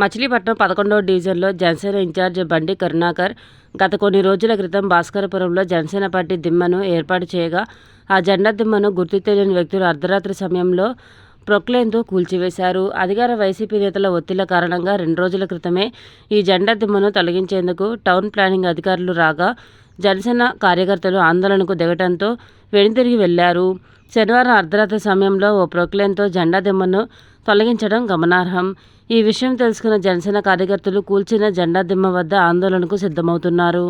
మచిలీపట్నం పదకొండవ డివిజన్లో జనసేన ఇన్ఛార్జ్ బండి కరుణాకర్ గత కొన్ని రోజుల క్రితం భాస్కరపురంలో జనసేన పార్టీ దిమ్మను ఏర్పాటు చేయగా ఆ జెండా దిమ్మను గుర్తు తెలియని వ్యక్తులు అర్ధరాత్రి సమయంలో ప్రొక్లేన్తో కూల్చివేశారు. అధికార వైసీపీ నేతల ఒత్తిళ్ళ కారణంగా రెండు రోజుల క్రితమే ఈ జెండా దిమ్మను తొలగించేందుకు టౌన్ ప్లానింగ్ అధికారులు రాగా జనసేన కార్యకర్తలు ఆందోళనకు దిగటంతో వెనుతిరిగి వెళ్ళారు. శనివారం అర్ధరాత్రి సమయంలో ఓ ప్రొక్లేన్తో జెండా దిమ్మను తొలగించడం గమనార్హం. ఈ విషయం తెలుసుకున్న జనసేన కార్యకర్తలు కూల్చిన జెండా దిమ్మ వద్ద ఆందోళనకు సిద్ధమవుతున్నారు.